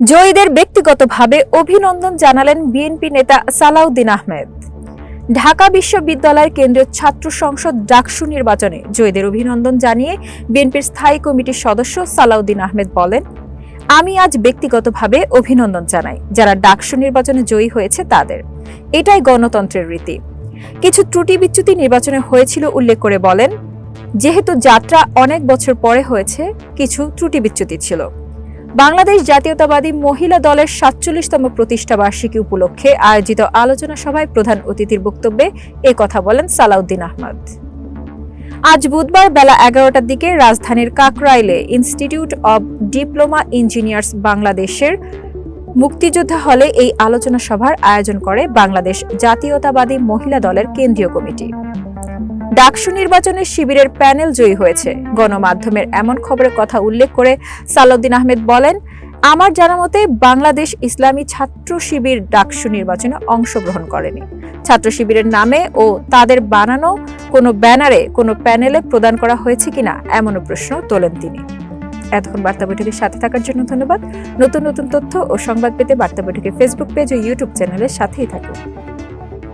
জয়ীদের ব্যক্তিগতভাবে অভিনন্দন জানালেন বিএনপি নেতা সালাউদ্দিন আহমেদ। ঢাকা বিশ্ববিদ্যালয়ের কেন্দ্রীয় ছাত্র সংসদ ডাকসু নির্বাচনে জয়ীদের অভিনন্দন জানিয়ে বিএনপির স্থায়ী কমিটির সদস্য সালাউদ্দিন আহমেদ বলেন, আমি আজ ব্যক্তিগতভাবে অভিনন্দন জানাই যারা ডাকসু নির্বাচনে জয়ী হয়েছে তাদের। এটাই গণতন্ত্রের রীতি। কিছু ত্রুটি বিচ্যুতি নির্বাচনে হয়েছিল উল্লেখ করে বলেন, যেহেতু যাত্রা অনেক বছর পরে হয়েছে, কিছু ত্রুটি বিচ্যুতি ছিল। বাংলাদেশ জাতীয়তাবাদী মহিলা দলের সাতচল্লিশতম প্রতিষ্ঠা বার্ষিকী উপলক্ষে আয়োজিত আলোচনা সভায় প্রধান অতিথির বক্তব্যে এ কথা বলেন সালাউদ্দিন আহমদ। আজ বুধবার বেলা এগারোটার দিকে রাজধানীর কাকরাইলে ইনস্টিটিউট অব ডিপ্লোমা ইঞ্জিনিয়ার্স বাংলাদেশের মুক্তিযোদ্ধা হলে এই আলোচনা সভার আয়োজন করে বাংলাদেশ জাতীয়তাবাদী মহিলা দলের কেন্দ্রীয় কমিটি। ডাকসু নির্বাচনের শিবিরের প্যানেল জয়ী হয়েছে। গণমাধ্যমের এমন খবরের কথা উল্লেখ করে সালাউদ্দিন আহমেদ বলেন, আমার জানা মতে বাংলাদেশ ইসলামী ছাত্র শিবির ডাকসু নির্বাচনে অংশগ্রহণ করেনি। ছাত্র শিবিরের নামে ও তাদের বানানো কোনো ব্যানারে কোনো প্যানেলে প্রদান করা হয়েছে কিনা এমনও প্রশ্ন তোলেন তিনি। এতক্ষণ বার্তা বৈঠকের সাথে থাকার জন্য ধন্যবাদ। নতুন নতুন তথ্য ও সংবাদ পেতে বার্তা বৈঠকের ফেসবুক পেজ ও ইউটিউব চ্যানেলের সাথেই থাকুন।